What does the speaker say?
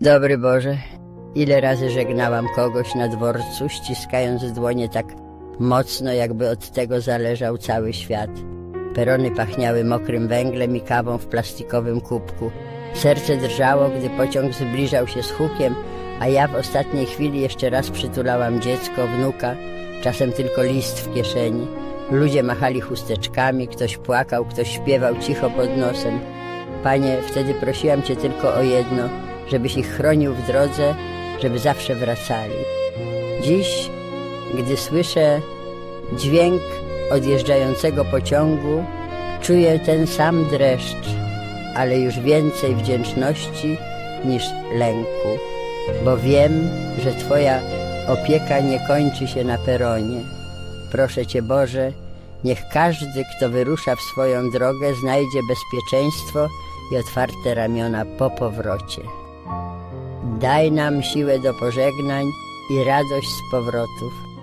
Dobry Boże, ile razy żegnałam kogoś na dworcu, ściskając dłonie tak mocno, jakby od tego zależał cały świat. Perony pachniały mokrym węglem i kawą w plastikowym kubku. Serce drżało, gdy pociąg zbliżał się z hukiem, a ja w ostatniej chwili jeszcze raz przytulałam dziecko, wnuka, czasem tylko list w kieszeni. Ludzie machali chusteczkami, ktoś płakał, ktoś śpiewał cicho pod nosem. Panie, wtedy prosiłam Cię tylko o jedno, żebyś ich chronił w drodze, żeby zawsze wracali. Dziś, gdy słyszę dźwięk odjeżdżającego pociągu, czuję ten sam dreszcz, ale już więcej wdzięczności niż lęku, bo wiem, że Twoja opieka nie kończy się na peronie. Proszę Cię Boże, niech każdy, kto wyrusza w swoją drogę, znajdzie bezpieczeństwo i otwarte ramiona po powrocie. Daj nam siłę do pożegnań i radość z powrotów.